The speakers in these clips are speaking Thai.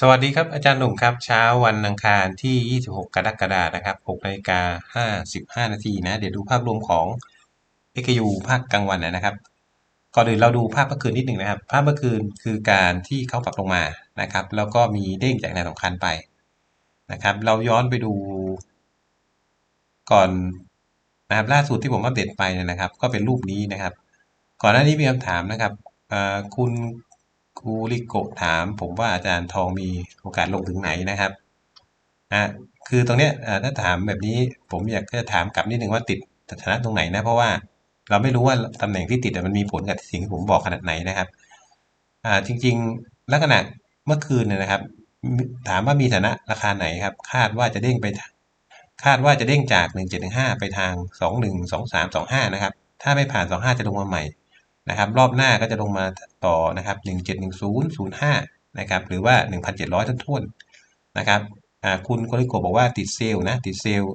สวัสดีครับอาจารย์หนุ่มครับ เช้าวันอังคารที่ 26 กรกฎาคมนะครับ6นาฬิกา55 นาทีนะ เดี๋ยวดูภาพรวมของ XU ภาคกลางวันนะครับ ก่อนอื่นเราดูภาพเมื่อคืนนิดหนึ่งนะครับ ภาพเมื่อคืนคือการที่เขาปรับลงมานะครับ แล้วก็มีเด้งจากแนวสำคัญไปนะครับ เราย้อนไปดู ก่อนนะครับล่าสุดที่ผมอัปเดตไปนะครับ ก็เป็นรูปนี้นะครับ ก่อนหน้านี้มีคำถามนะครับคุณ คูริโกถาม ผมว่าอาจารย์ทองมีโอกาสลงถึงไหนนะครับอ่าคือตรงเนี้ยถ้าถามแบบนี้ผมอยากจะถามกลับนิดนึงว่าติดสถานะตรงไหนนะเพราะว่าเราไม่รู้ว่าตำแหน่งที่ติดมันมีผลกับสิ่งที่ผมบอกขนาดไหนนะครับอ่าจริง ๆ ลักษณะเมื่อคืนเนี่ยนะครับ ถามว่ามีฐานะราคาไหนครับ คาดว่าจะเด้งไปคาดว่าจะเด้งจาก 1715 ไปทาง 212325 นะครับ ถ้าไม่ผ่าน 25 จะลงมาใหม่ นะครับรอบหน้าก็จะลงมาต่อนะครับ171005นะครับหรือว่า 1,700ต้นทุนนะครับคุณโคริโกบอกว่าติดเซลล์นะติดเซลล์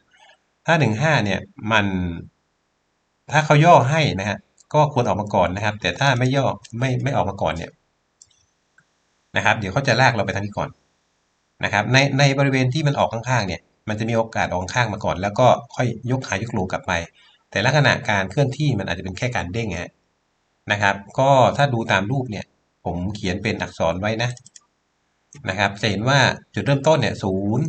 15 ถ้า 15เนี่ยมันถ้าเขาย่อให้นะฮะก็ควรออกมาก่อนนะครับ แต่ถ้าไม่ย่อไม่ไม่ออกมาก่อนเนี่ยนะครับ เดี๋ยวเขาจะลากเราไปทางนี้ก่อนนะครับในในบริเวณที่มันออกข้างๆเนี่ยมันจะมีโอกาสออกข้างมาก่อน แล้วก็ค่อยยกหายกโลกลับไป แต่ลักษณะการเคลื่อนที่มันอาจจะเป็นแค่การเด้งฮะ นะครับ ก็ถ้าดูตามรูปเนี่ย ผมเขียนเป็นอักษรไว้นะนะครับ จะเห็นว่าจุดเริ่มต้นเนี่ยศูนย์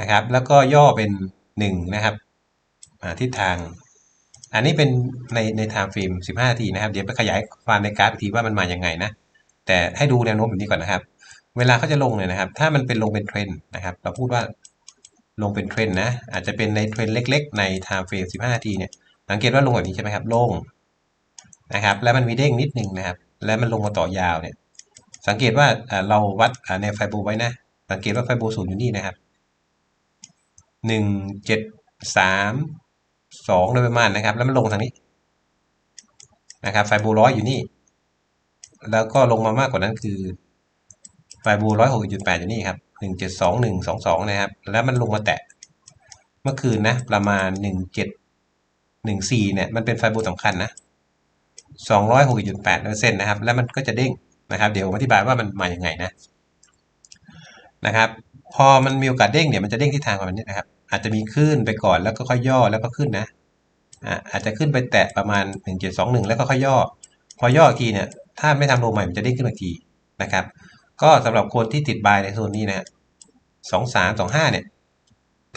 นะครับ แล้วก็ย่อเป็นหนึ่งนะครับทิศทาง อันนี้เป็นในในไทม์ฟิล์ม15นาทีนะครับ เดี๋ยวไปขยายความในกราฟอีกทีว่ามันมาอย่างไงนะ แต่ให้ดูแนวโน้มแบบนี้ก่อนนะครับ เวลาเขาจะลงเนี่ยนะครับ ถ้ามันเป็นลงเป็นเทรนนะครับ เราพูดว่าลงเป็นเทรนนะ อาจจะเป็นในเทรนเล็ก ๆ ในไทม์เฟรม15นาทีเนี่ย สังเกตว่าลงแบบนี้ใช่ไหมครับ ลง นะครับ แล้วมันมีเด้งนิดนึงนะครับ แล้วมันลงมาต่อยาวเนี่ย สังเกตว่าเราวัดในไฟโบไว้นะ สังเกตว่าไฟโบศูนย์อยู่นี่นะครับหนึ่งเจ็ดสามสองโดยประมาณนะครับ แล้วมันลงทางนี้นะครับ ไฟโบร้อยอยู่นี่ แล้วก็ลงมามากกว่านั้นคือไฟโบร้อยหกจุดแปดอยู่นี่ครับหนึ่งเจ็ดสองหนึ่งสองสองนะครับ แล้วมันลงมาแตะ เมื่อคืนนะ ประมาณหนึ่งเจ็ดหนึ่งสี่เนี่ย มันเป็นไฟโบสำคัญนะ 260.8เปอร์เซ็นต์นะครับ แล้วมันก็จะเด้งนะครับ เดี๋ยวผมอธิบายว่ามันมาอย่างไงนะนะครับ พอมันมีโอกาสเด้งเนี่ยมันจะเด้งที่ทางประมาณนี้นะครับ อาจจะมีขึ้นไปก่อนแล้วก็ค่อยย่อแล้วก็ขึ้นนะอ่าอาจจะขึ้นไปแตะประมาณ1721 แล้วก็ค่อยย่อ พอย่ออีกทีเนี่ย ถ้าไม่ทำโลใหม่มันจะเด้งขึ้นอีกทีนะครับ ก็สำหรับคนที่ติดบายในโซนนี้นะสองสามสองห้าเนี่ย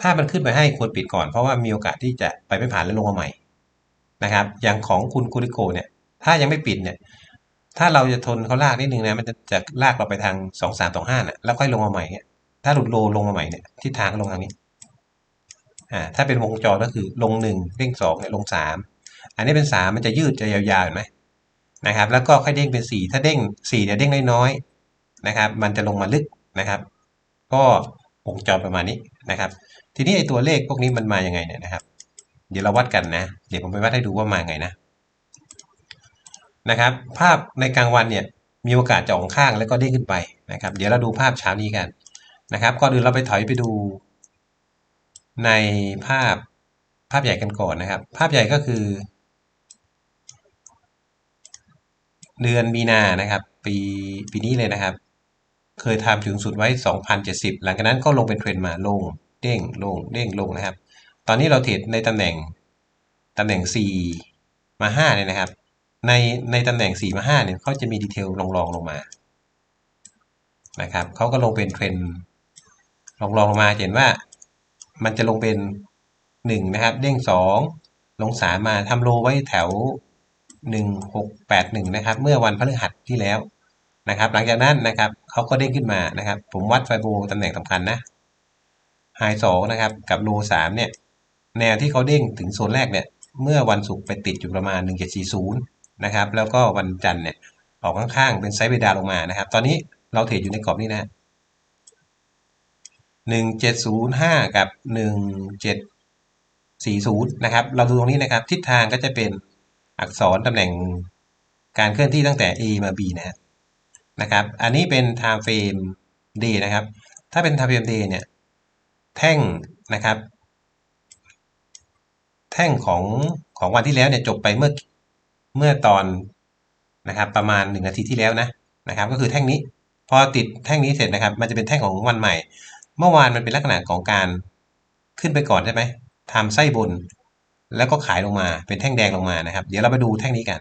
ถ้ามันขึ้นไปให้ควรปิดก่อน เพราะว่ามีโอกาสที่จะไปไม่ผ่านแล้วลงมาใหม่นะครับ อย่างของคุณคูริโกเนี่ย ถ้ายังไม่ปิดเนี่ย ถ้าเราจะทนเขาลากนิดนึงนะมันจะจะลากเราไปทางสองสามสองห้าน่ะแล้วค่อยลงมาใหม่เนี่ยถ้าหลุดโลลงมาใหม่เนี่ยทิศทางก็ลงทางนี้อ่าถ้าเป็นวงจรก็คือลงหนึ่งเด้งสองเนี่ยลงสามอันนี้เป็นสามมันจะยืดจะยาวๆเห็นไหมนะครับ แล้วก็ค่อยเด้งเป็นสี่ถ้าเด้งสี่เนี่ยเด้งน้อยๆนะครับ มันจะลงมาลึกนะครับ ก็วงจรประมาณนี้นะครับ ทีนี้ไอ้ตัวเลขพวกนี้มันมาอย่างไงเนี่ยนะครับ เดี๋ยวเราวัดกันนะ เดี๋ยวผมไปวัดให้ดูว่ามาไงนะ นะครับ ภาพในกลางวันเนี่ยมีโอกาสจะออกข้างแล้วก็เด้งขึ้นไปนะครับ เดี๋ยวเราดูภาพเช้านี้กันนะครับก่อนอื่นเราไปถอยไปดู ในภาพภาพใหญ่กันก่อนนะครับ ภาพใหญ่ก็คือ เดือนมีนานะครับ ปีปีนี้เลยนะครับ เคยทำถึงสุดไว้ 2,070 หลังจากนั้นก็ลงเป็นเทรนมาลงเด้งลงเด้งลงนะครับ ตอนนี้เราเทรดในตำแหน่งตำแหน่ง 4 มา5เนี่ยนะครับ ในในตำแหน่ง 4 มา 5 เนี่ยเขาจะมีดีเทลลองๆลงมานะครับเขาก็ลงเป็นเทรนลองๆลงมาเห็นว่ามันจะลงเป็น 1 นะครับ เด้ง 2 ลง 3 มาทำโลไว้แถว 1681 นะครับ เมื่อวันพฤหัสที่แล้วนะครับ หลังจากนั้นนะครับเขาก็เด้งขึ้นมานะครับ ผมวัดไฟโบตำแหน่งสำคัญนะไฮสองนะครับ กับโลสามเนี่ย แนวที่เขาเด้งถึงโซนแรกเนี่ย เมื่อวันศุกร์ไปติดอยู่ประมาณ 1740 นะครับ แล้วก็วันจันทร์เนี่ยออกข้างๆเป็นไซด์เบดาลงมานะครับ ตอนนี้เราเทรดอยู่ในกรอบนี้นะหนึ่งเจ็ดศูนย์ห้ากับหนึ่งเจ็ดสี่ศูนย์นะครับ เราดูตรงนี้นะครับ ทิศทางก็จะเป็นอักษรตำแหน่งการเคลื่อนที่ตั้งแต่ A มา B นะนะครับ อันนี้เป็น time frame day นะครับ ถ้าเป็น time frame day เนี่ยแท่งนะครับ แท่งของของวันที่แล้วเนี่ยจบไปเมื่อ เมื่อตอนนะครับประมาณ1นาทีที่แล้วนะนะครับ ก็คือแท่งนี้ พอติดแท่งนี้เสร็จนะครับ มันจะเป็นแท่งของวันใหม่ เมื่อวานมันเป็นลักษณะของการขึ้นไปก่อนใช่ไหมทำไส้บน แล้วก็ขายลงมาเป็นแท่งแดงลงมานะครับ เดี๋ยวเรามาดูแท่งนี้กัน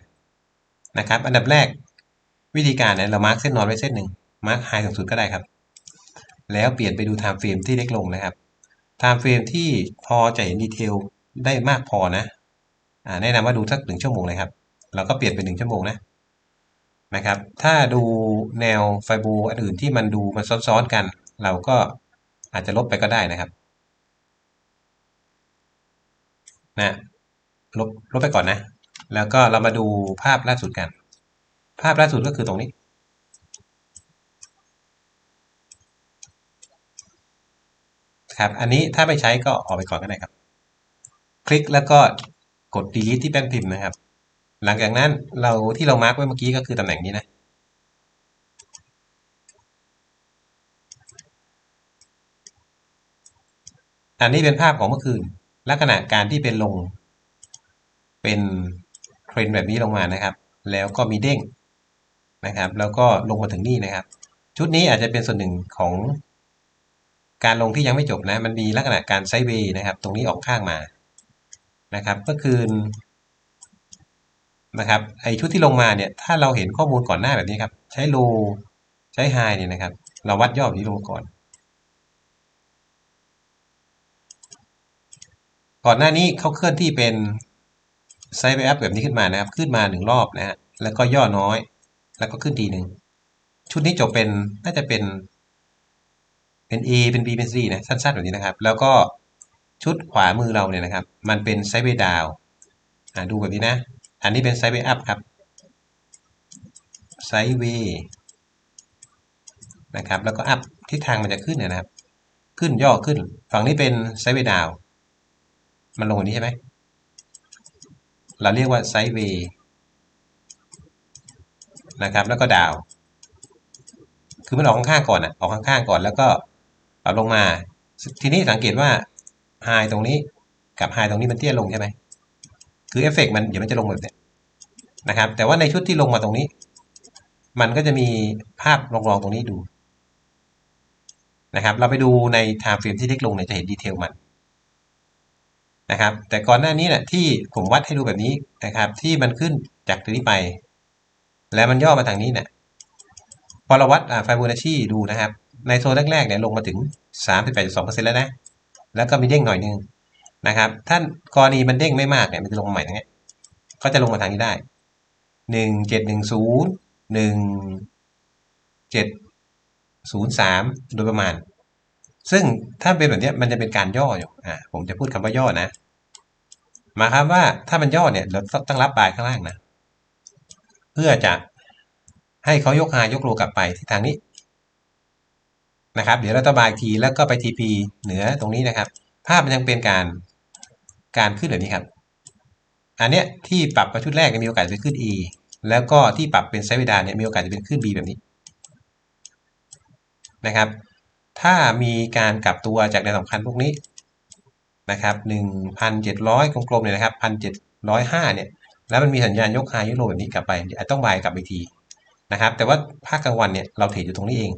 นะครับ อันดับแรกวิธีการเนี่ยเรามาร์กเส้นนอนไว้เส้นหนึ่งมาร์กไฮสูงสุดก็ได้ครับ แล้วเปลี่ยนไปดูไทม์เฟรมที่เล็กลงนะครับไทม์เฟรมที่พอจะเห็นดีเทลได้มากพอนะอ่าแนะนำว่าดูสักหนึ่งชั่วโมงเลยครับ เราก็เปลี่ยนเป็นหนึ่งชั่วโมงนะนะครับ ถ้าดูแนวไฟบอันอื่นที่มันดูมันซ้อนๆกัน เราก็อาจจะลบไปก็ได้นะครับนะลบลบไปก่อนนะ แล้วก็เรามาดูภาพล่าสุดกัน ภาพล่าสุดก็คือตรงนี้ ครับ อันนี้ถ้าไม่ใช้ก็ออกไปก่อนก็ได้ครับ คลิกแล้วก็กด delete ที่แป้นพิมพ์นะครับ หลังจากนั้นเราที่เรามาร์กไว้เมื่อกี้ก็คือตำแหน่งนี้นะ อันนี้เป็นภาพของเมื่อคืน ลักษณะการที่เป็นลง เป็นเทรนแบบนี้ลงมานะครับ แล้วก็มีเด้งนะครับ แล้วก็ลงมาถึงนี่นะครับ ชุดนี้อาจจะเป็นส่วนหนึ่งของการลงที่ยังไม่จบนะ มันมีลักษณะการไซด์เวย์นะครับ ตรงนี้ออกข้างมานะครับ เมื่อคืน นะครับไอชุดที่ลงมาเนี่ยถ้าเราเห็นข้อมูลก่อนหน้าแบบนี้ครับใช้โลใช้ไฮเนี่ยนะครับ เราวัดยอดนี้ลงก่อน ก่อนหน้านี้เขาเคลื่อนที่เป็นไซด์เวย์อัพแบบนี้ขึ้นมานะครับ ขึ้นมาหนึ่งรอบนะฮะแล้วก็ย่อน้อย แล้วก็ขึ้นทีหนึ่งชุดนี้จบเป็นน่าจะเป็นเป็น A เป็น B เป็น C นะสั้นๆแบบนี้นะครับ แล้วก็ชุดขวามือเราเนี่ยนะครับ มันเป็นไซด์เวย์ดาวดูแบบนี้นะ อันนี้เป็นไซด์เวย์อัพครับไซด์เวย์นะครับ แล้วก็อัพทิศทางมันจะขึ้นเนี่ยนะครับ ขึ้นย่อขึ้น ฝั่งนี้เป็นไซด์เวย์ดาว มันลงแบบนี้ใช่ไหม เราเรียกว่าไซด์เวย์นะครับ แล้วก็ดาว คือมันออกข้างๆก่อนอะ ออกข้างๆก่อนแล้วก็ปรับลงมา ทีนี้สังเกตว่าไฮตรงนี้กับไฮตรงนี้มันเตี้ยลงใช่ไหม คือเอฟเฟกมันเดี๋ยวมันจะลงแบบนี้นะครับ แต่ว่าในชุดที่ลงมาตรงนี้ มันก็จะมีภาพลองๆตรงนี้ดูนะครับ เราไปดูในไทม์เฟรมที่เล็กลงเนี่ยจะเห็นดีเทลมันนะครับ แต่ก่อนหน้านี้เนี่ยที่ผมวัดให้ดูแบบนี้นะครับ ที่มันขึ้นจากตรงนี้ไป แล้วมันย่อมาทางนี้เนี่ยพอเราวัดไฟโบนัชชีดูนะครับ ในโซนแรกๆเนี่ยลงมาถึง 38.2%แล้วนะ แล้วก็มีเด้งหน่อยนึง นะครับท่ากรณีมันเด้งไม่มากเนี่ยมันจะลงใหม่ตรงนี้ก็จะลงมาทางนี้ได้หนึ่งเจ็ดหนึ่งศูนย์หนึ่งเจ็ดศูนย์สามโดยประมาณ ซึ่งถ้าเป็นแบบนี้มันจะเป็นการย่ออยู่อ่าผมจะพูดคำว่าย่อนะหมายความว่าถ้ามันย่อเนี่ยเราต้องรับบายข้างล่างนะ เพื่อจะให้เขายกหายกโลกลับไปที่ทางนี้นะครับ เดี๋ยวเราตบายทีแล้วก็ไป TP เหนือตรงนี้นะครับ ภาพมันยังเป็นการ การขึ้นแบบนี้ครับ อันเนี้ยที่ปรับมาชุดแรกมีโอกาสจะขึ้น E แล้วก็ที่ปรับเป็นไซด์เวดาเนี่ยมีโอกาสจะเป็นขึ้น B แบบนี้นะครับ ถ้ามีการกลับตัวจากแนวสำคัญพวกนี้นะครับ1,700 กลมๆเนี่ยนะครับ1,705เนี่ยแล้วมันมีสัญญาณยกไฮยกโลแบบนี้กลับไปต้องบายกลับอีกทีนะครับ แต่ว่าภาคกลางวันเนี่ยเราเทรดอยู่ตรงนี้เอง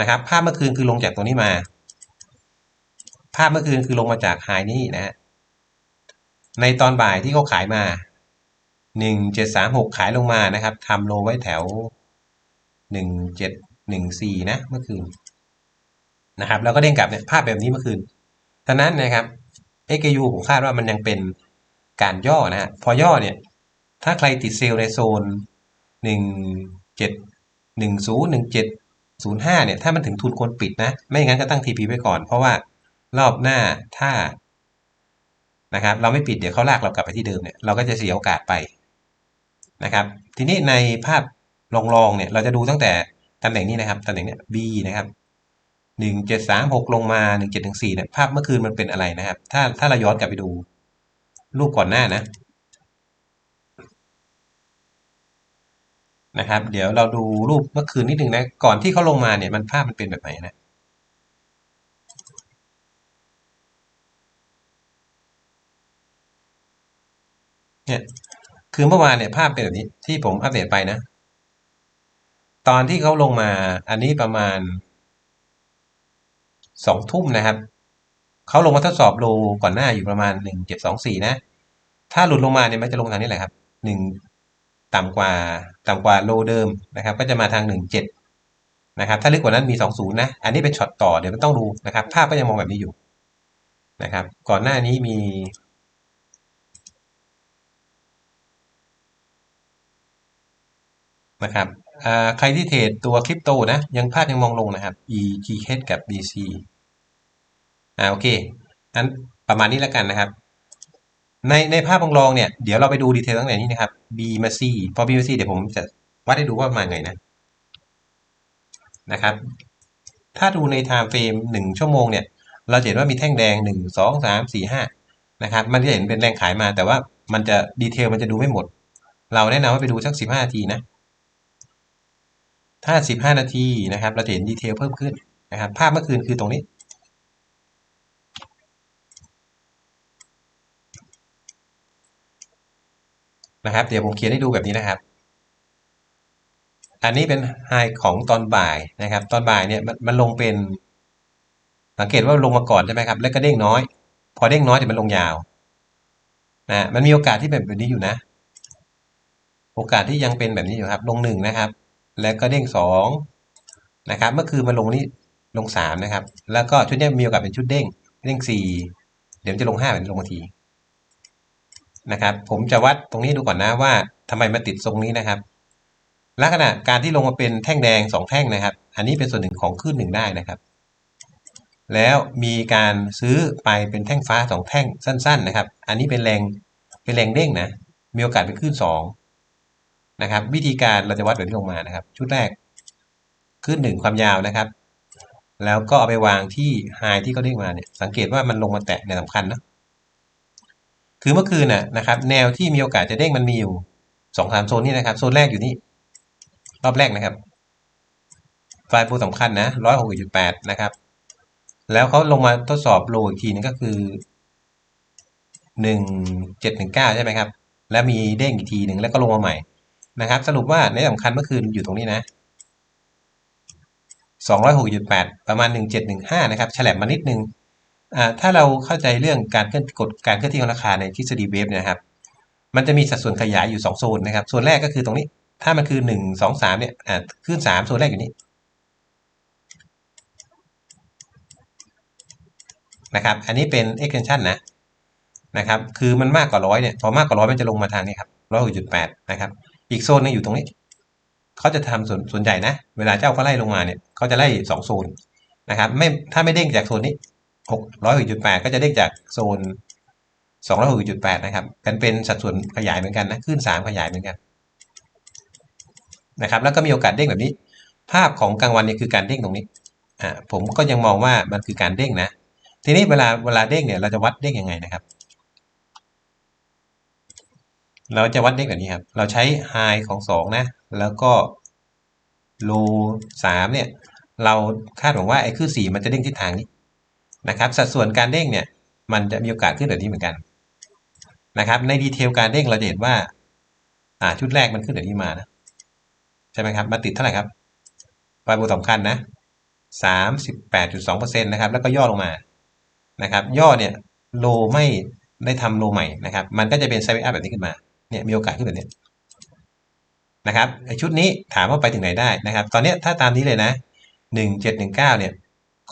นะครับ ภาพเมื่อคืนคือลงจากตรงนี้มา ภาพเมื่อคืนคือลงมาจากไฮนี้นะฮะ ในตอนบ่ายที่เขาขายมาหนึ่งเจ็ดสามหกขายลงมานะครับทำโลไว้แถวหนึ่งเจ็ดหนึ่งสี่นะเมื่อคืนนะครับแล้วก็เด้งกลับเนี่ยภาพแบบนี้เมื่อคืนฉะนั้นนะครับ XU ผมคาดว่ามันยังเป็นการย่อนะฮะพอย่อเนี่ย ถ้าใครติดเซลล์ในโซนหนึ่งเจ็ดหนึ่งศูนย์หนึ่งเจ็ดศูนย์ห้าเนี่ย ถ้ามันถึงทุนควรปิดนะ ไม่งั้นก็ตั้ง TP ไว้ก่อน เพราะว่ารอบหน้าถ้า นะครับ เราไม่ปิดเดี๋ยวเขาลากเรากลับไปที่เดิมเนี่ยเราก็จะเสียโอกาสไปนะครับ ทีนี้ในภาพลองๆเนี่ยเราจะดูตั้งแต่ตำแหน่งนี้นะครับตำแหน่งเนี้ย B นะครับหนึ่งเจ็ดสามหกลงมาหนึ่งเจ็ดถึงสี่เนี่ยภาพเมื่อคืนมันเป็นอะไรนะครับ ถ้าถ้าเราย้อนกลับไปดูรูปก่อนหน้านะนะครับ เดี๋ยวเราดูรูปเมื่อคืนนิดหนึ่งนะ ก่อนที่เขาลงมาเนี่ยมันภาพมันเป็นแบบไหนนะ เนี่ยคือเมื่อวานเนี่ยภาพเป็นแบบนี้ที่ผมอัปเดตไปนะ ตอนที่เขาลงมาอันนี้ประมาณสองทุ่มนะครับเขาลงมาทดสอบโลก่อนหน้าอยู่ประมาณหนึ่งเจ็ดสองสี่นะ ถ้าหลุดลงมาเนี่ยมันจะลงทางนี้แหละครับหนึ่งต่ำกว่าต่ำกว่าโลเดิมนะครับ ก็จะมาทางหนึ่งเจ็ดนะครับ ถ้าลึกกว่านั้นมีสองศูนย์นะ อันนี้เป็นช็อตต่อเดี๋ยวมันต้องดูนะครับภาพก็ยังมองแบบนี้อยู่นะครับ ก่อนหน้านี้มี นะครับใครที่เทรดตัวคริปโตนะ ยังภาพยังมองลงนะครับ EGH กับ BC อ่าโอเคอันประมาณนี้แล้วกันนะครับ ในในภาพมองลองเนี่ย เดี๋ยวเราไปดูดีเทลตั้งแต่นี้นะครับ B มา C พอ B มา C เดี๋ยวผมจะวัดให้ดูว่ามาไงนะนะครับ ถ้าดูใน time frame หนึ่งชั่วโมงเนี่ย เราเห็นว่ามีแท่งแดงหนึ่งสองสามสี่ห้านะครับ มันจะเห็นเป็นแรงขายมา แต่ว่ามันจะดีเทลมันจะดูไม่หมด เราแนะนำว่าไปดูสักสิบห้านาทีนะ ถ้า 15 นาทีนะครับเราจะเห็นดีเทลเพิ่มขึ้นนะครับภาพเมื่อคืนคือตรงนี้นะครับเดี๋ยวผมเขียนให้ดูแบบนี้นะครับ อันนี้เป็นไฮของตอนบ่ายนะครับ ตอนบ่ายเนี่ยมันลงเป็น สังเกตว่าลงมาก่อนใช่ไหมครับ แล้วก็เด้งน้อย พอเด้งน้อยเดี๋ยวมันลงยาวนะมันมีโอกาสที่แบบนี้อยู่นะ โอกาสที่ยังเป็นแบบนี้อยู่ครับ ลงหนึ่งนะครับ แล้วก็เด้งสองนะครับเมื่อคืนมาลงนี้ลงสามนะครับ แล้วก็ชุดนี้มีโอกาสเป็นชุดเด้งเด้งสี่เดี๋ยวจะลงห้าเป็นลงมาทีนะครับ ผมจะวัดตรงนี้ดูก่อนนะว่าทำไมมาติดทรงนี้นะครับ ลักษณะการที่ลงมาเป็นแท่งแดงสองแท่งนะครับ อันนี้เป็นส่วนหนึ่งของขึ้นหนึ่งได้นะครับ แล้วมีการซื้อไปเป็นแท่งฟ้าสองแท่งสั้น ๆ นะครับ อันนี้เป็นแรงเป็นแรงเด้งนะมีโอกาสเป็นขึ้นสอง นะครับ วิธีการเราจะวัดแบบนี้ลงมานะครับ ชุดแรกขึ้นหนึ่งความยาวนะครับ แล้วก็เอาไปวางที่ไฮที่เขาเด้งมาเนี่ยสังเกตว่ามันลงมาแตะในสำคัญนะคือเมื่อคืนน่ะนะครับ แนวที่มีโอกาสจะเด้งมันมีอยู่สองสามโซนนี่นะครับ โซนแรกอยู่นี่ รอบแรกนะครับไฟล์ปูสำคัญนะร้อยหกจุดแปดนะครับ แล้วเขาลงมาทดสอบโลอีกทีนึงก็คือหนึ่งเจ็ดหนึ่งเก้าใช่ไหมครับ แล้วมีเด้งอีกทีหนึ่งแล้วก็ลงมาใหม่ นะครับ สรุปว่าในสำคัญเมื่อคืนอยู่ตรงนี้นะ206.8 ประมาณ 1715 นะครับแฉลบมานิดนึงอ่าถ้าเราเข้าใจเรื่องการเคลื่อนกฎการเคลื่อนที่ของราคาในทฤษฎีเวฟนะครับ มันจะมีสัดส่วนขยายอยู่ 2 โซนนะครับส่วนแรกก็คือตรงนี้ ถ้ามันคือ 1 2 3 เนี่ยขึ้น 3 โซนแรกอยู่นี้นะครับ อันนี้เป็น extension นะนะครับ คือมันมากกว่าร้อยเนี่ย พอมากกว่าร้อยมันจะลงมาทางนี้ครับร้อยหกจุดแปดนะครับ อีกโซนนึงอยู่ตรงนี้ เขาจะทำส่วนส่วนใหญ่นะ เวลาเจ้าเขาไล่ลงมาเนี่ยเขาจะไล่สองโซนนะครับ ไม่ถ้าไม่เด้งจากโซนนี้หกร้อยหกจุดแปดก็จะเด้งจากโซนสองร้อยหกจุดแปดนะครับ กันเป็นสัดส่วนขยายเหมือนกันนะขึ้นสามขยายเหมือนกันนะครับแล้วก็มีโอกาสเด้งแบบนี้ ภาพของกลางวันเนี่ยคือการเด้งตรงนี้อ่าผมก็ยังมองว่ามันคือการเด้งนะ ทีนี้เวลาเวลาเด้งเนี่ยเราจะวัดเด้งยังไงนะครับ เราจะวัดเด้งแบบนี้ครับ เราใช้ high ของ 2 นะ แล้วก็ low 3 เนี่ย เราคาดหวังว่าไอ้ขึ้น4มันจะเด้งทิศทางนี้นะครับ สัดส่วนการเด้งเนี่ย มันจะมีโอกาสขึ้นแบบนี้เหมือนกันนะครับ ในดีเทลการเด้งเราจะเห็นว่า อ่า ชุดแรกมันขึ้นแบบนี้มานะ ใช่ไหมครับ มาติดเท่าไหร่ครับปลายบูสำคัญนะ38.2%นะครับ แล้วก็ย่อลงมา นะครับ ย่อเนี่ย โลไม่ได้ทำโลใหม่นะครับ มันก็จะเป็นไซด์อัพแบบนี้ขึ้นมา เนี่ยมีโอกาสขึ้นแบบนี้นะครับชุดนี้ถามว่าไปถึงไหนได้นะครับ ตอนนี้ถ้าตามนี้เลยนะหนึ่งเจ็ดหนึ่งเก้าเนี่ย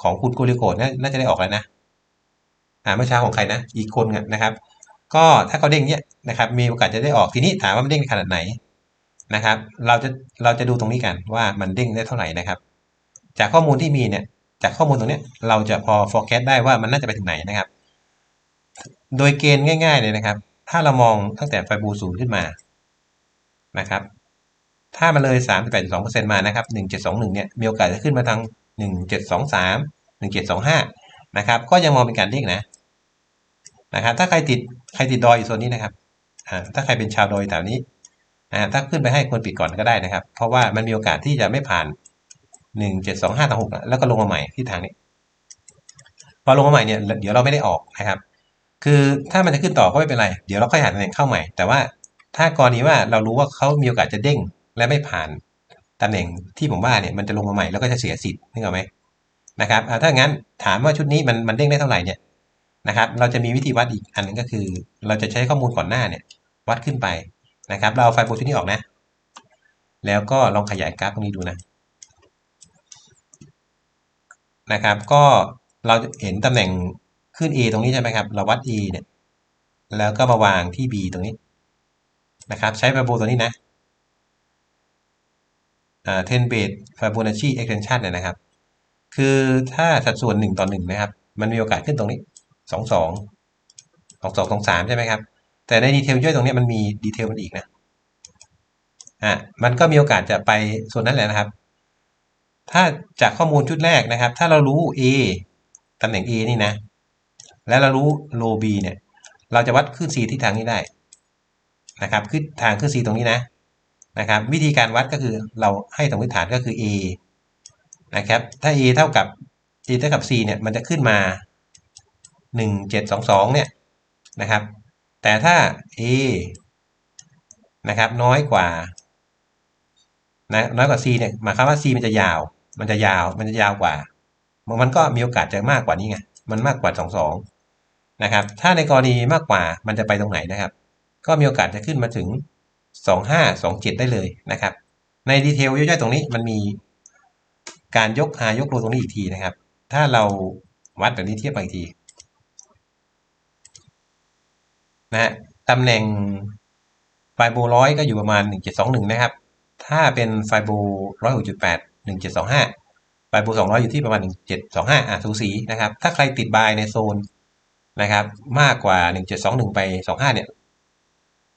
ของคุณกูริโกะน่าจะได้ออกแล้วนะอ่าเมื่อเช้าของใครนะอีกคนนะครับ ก็ถ้าเขาเด้งเนี้ยนะครับ มีโอกาสจะได้ออกทีนี้ถามว่ามันเด้งขนาดไหนนะครับ เราจะเราจะดูตรงนี้กันว่ามันเด้งได้เท่าไหร่นะครับ จากข้อมูลที่มีเนี่ย จากข้อมูลตรงนี้เราจะพอ forecast ได้ว่ามันน่าจะไปถึงไหนนะครับ โดยเกณฑ์ง่าย ๆเลยนะครับ ถ้าเรามองตั้งแต่ไฟบูศูนย์ขึ้นมานะครับ ถ้ามันเลย 38.2%มานะครับ 1721 เนี่ย มีโอกาสจะขึ้นมาทาง 1723 1725 นะครับ ก็ยังมองเป็นการเด้งนะ นะครับ ถ้าใครติด ใครติดดอยอยู่โซนนี้นะครับ อ่า ถ้าใครเป็นชาวดอยแถวนี้ อ่า ถ้าขึ้นไปให้คนปิดก่อนก็ได้นะครับ เพราะว่ามันมีโอกาสที่จะไม่ผ่าน 1725ต่อ6แล้วก็ลงมาใหม่ที่ทางนี้ พอลงมาใหม่เนี่ย เดี๋ยวเราไม่ได้ออกนะครับ คือถ้ามันจะขึ้นต่อก็ไม่เป็นไร เดี๋ยวเราค่อยหาตำแหน่งเข้าใหม่ แต่ว่าถ้ากรณีว่าเรารู้ว่าเขามีโอกาสจะเด้งและไม่ผ่านตำแหน่งที่ผมว่าเนี่ยมันจะลงมาใหม่แล้วก็จะเสียสิทธิ์นึกออกไหมนะครับถ้างั้นถามว่าชุดนี้มันมันเด้งได้เท่าไหร่เนี่ยนะครับเราจะมีวิธีวัดอีกอันนึงก็คือ เราจะใช้ข้อมูลก่อนหน้าเนี่ยวัดขึ้นไปนะครับ เราเอาไฟล์โปรชุดนี้ออกนะ แล้วก็ลองขยายกราฟตรงนี้ดูนะนะครับ ก็เราเห็นตำแหน่ง ขึ้น A ตรงนี้ใช่ไหมครับ เราวัด A เนี่ย แล้วก็มาวางที่ B ตรงนี้นะครับ ใช้ไฟโบตัวนี้นะอ่า10 base Fibonacci extension เนี่ยนะครับ คือถ้าสัดส่วนหนึ่งต่อหนึ่งนะครับ มันมีโอกาสขึ้นตรงนี้สองสองสองสองสองสามใช่ไหมครับ แต่ในดีเทลย่อยตรงนี้มันมีดีเทลมันอีกนะอะมันก็มีโอกาสจะไปส่วนนั้นแหละนะครับ ถ้าจากข้อมูลชุดแรกนะครับ ถ้าเรารู้ A ตำแหน่ง A นี่นะ แล้วเรารู้ low B เนี่ย เราจะวัดขึ้น C ที่ทางนี้ได้นะครับขึ้นทางขึ้น C ตรงนี้นะนะครับ วิธีการวัดก็คือเราให้สมมติฐานก็คือ A นะครับถ้า A เท่ากับ A เท่ากับ C เนี่ยมันจะขึ้นมา 1722เนี่ยนะครับ แต่ถ้า A นะครับน้อยกว่านะน้อยกว่า C เนี่ยหมายความว่า C มันจะยาว มันจะยาว มันจะยาวกว่า มันก็มีโอกาสจะมากกว่านี้ไง มันมากกว่า 22 นะครับ ถ้าในกรณีมากกว่ามันจะไปตรงไหนนะครับ ก็มีโอกาสจะขึ้นมาถึง 25 27 ได้เลยนะครับ ในดีเทลย่อยๆตรงนี้มันมีการยกหายกโลตรงนี้อีกทีนะครับ ถ้าเราวัดแบบนี้เทียบไปอีกทีนะฮะตำแหน่งไฟโบร้อยก็อยู่ประมาณ 1721 นะครับ ถ้าเป็นไฟโบร้อยหกจุดแปดหนึ่งเจ็ดสองห้าไฟโบสองร้อยอยู่ที่ประมาณหนึ่งเจ็ดสองห้าอะสูสีนะครับ ถ้าใครติดบายในโซน นะครับ มากกว่าหนึ่งเจ็ดสองหนึ่งไปสองห้าเนี่ย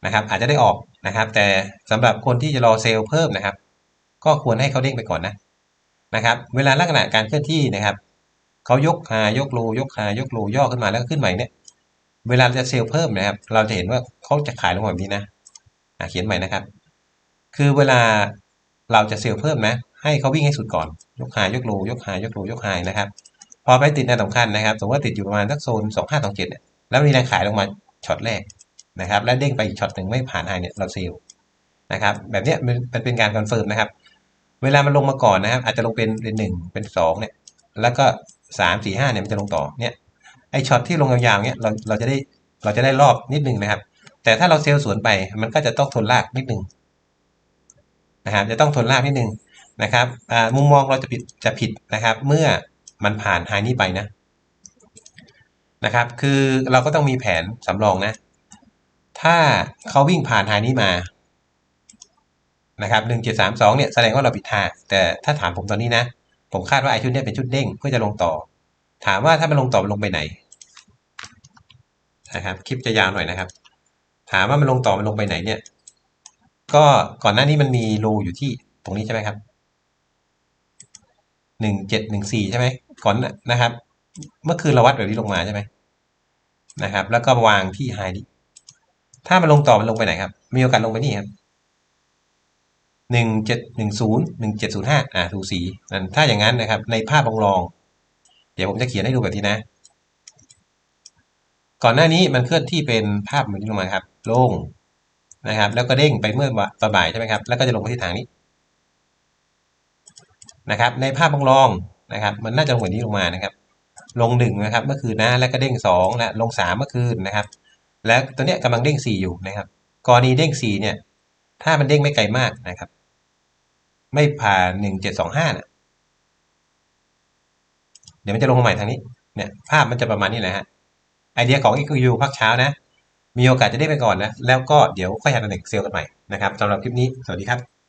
นะครับ อาจจะได้ออกนะครับ แต่สำหรับคนที่จะรอเซลล์เพิ่มนะครับ ก็ควรให้เขาเด้งไปก่อนนะนะครับ เวลาลักษณะการเคลื่อนที่นะครับเขายกหายกโลยกหายกโลย่อขึ้นมาแล้วก็ขึ้นใหม่เนี่ยเวลาจะเซลล์เพิ่มนะครับ เราจะเห็นว่าเขาจะขายลงแบบนี้นะเขียนใหม่นะครับ คือเวลาเราจะเซลล์เพิ่มนะ ให้เขาวิ่งให้สุดก่อน ยกหายกโลยกหายกโลยกหายนะครับ อไปติดในสำคัญนะครับ สมมติว่าติดอยู่ประมาณสักโซนสองห้าสองเจ็ดเนี่ยแล้วมีแรงขายลงมาช็อตแรกนะครับ แล้วเด้งไปอีกช็อตหนึ่งไม่ผ่านไฮเนี่ยเราเซลล์นะครับ แบบนี้มันเป็นการคอนเฟิร์มนะครับ เวลามันลงมาก่อนนะครับ อาจจะลงเป็นเป็นหนึ่งเป็นสองเนี่ยแล้วก็สามสี่ห้าเนี่ยมันจะลงต่อเนี่ยไอช็อตที่ลงยาวๆเนี่ยเราเราจะได้เราจะได้รอบนิดนึงนะครับ แต่ถ้าเราเซลล์สวนไปมันก็จะต้องทนลากนิดนึงนะครับ จะต้องทนลากนิดนึงนะครับมุมมองเราจะผิดจะผิดนะครับ เมื่อ มันผ่านไฮนี้ไปนะนะครับ คือเราก็ต้องมีแผนสำรองนะ ถ้าเขาวิ่งผ่านไฮนี้มานะครับหนึ่งเจ็ดสามสองเนี่ยแสดงว่าเราผิดทางแต่ถ้าถามผมตอนนี้นะ ผมคาดว่าไอชุดนี้เป็นชุดเด้งเพื่อจะลงต่อ ถามว่าถ้ามันลงต่อมันลงไปไหนนะครับคลิปจะยาวหน่อยนะครับ ถามว่ามันลงต่อมันลงไปไหนเนี่ย ก็ก่อนหน้านี้มันมีโลอยู่ที่ตรงนี้ใช่ไหมครับ หนึ่งเจ็ดหนึ่งสี่ใช่ไหมก่อนนะครับ เมื่อคืนเราวัดแบบนี้ลงมาใช่ไหมนะครับ แล้วก็วางที่ไฮดิถ้ามันลงต่อมันลงไปไหนครับ มีโอกาสลงไปนี่ครับหนึ่งเจ็ดหนึ่งศูนย์หนึ่งเจ็ดศูนย์ห้าอ่าถูสีนั่นถ้าอย่างนั้นนะครับ ในภาพลองลอง เดี๋ยวผมจะเขียนให้ดูแบบนี้นะ ก่อนหน้านี้มันเคลื่อนที่เป็นภาพแบบนี้ลงมาครับ ลงนะครับ แล้วก็เด้งไปเมื่อตอนบ่ายใช่ไหมครับ แล้วก็จะลงไปที่ทางนี้ นะครับในภาพลองลองนะครับมันน่าจะลงแบบนี้ลงมานะครับ ลงหนึ่งนะครับเมื่อคืนนะแล้วก็เด้งสองและลงสามเมื่อคืนนะครับ แล้วตัวเนี้ยกำลังเด้งสี่อยู่นะครับกรณีเด้งสี่เนี่ย ถ้ามันเด้งไม่ไกลมากนะครับ ไม่ผ่านหนึ่งเจ็ดสองห้าเนี่ยเดี๋ยวมันจะลงมาใหม่ทางนี้เนี่ยภาพมันจะประมาณนี้แหละฮะไอเดียของ EQ พักเช้านะ มีโอกาสจะได้ไปก่อนนะ แล้วก็เดี๋ยวค่อยหาตำแหน่งเซลล์กันใหม่นะครับสำหรับคลิปนี้ สวัสดีครับ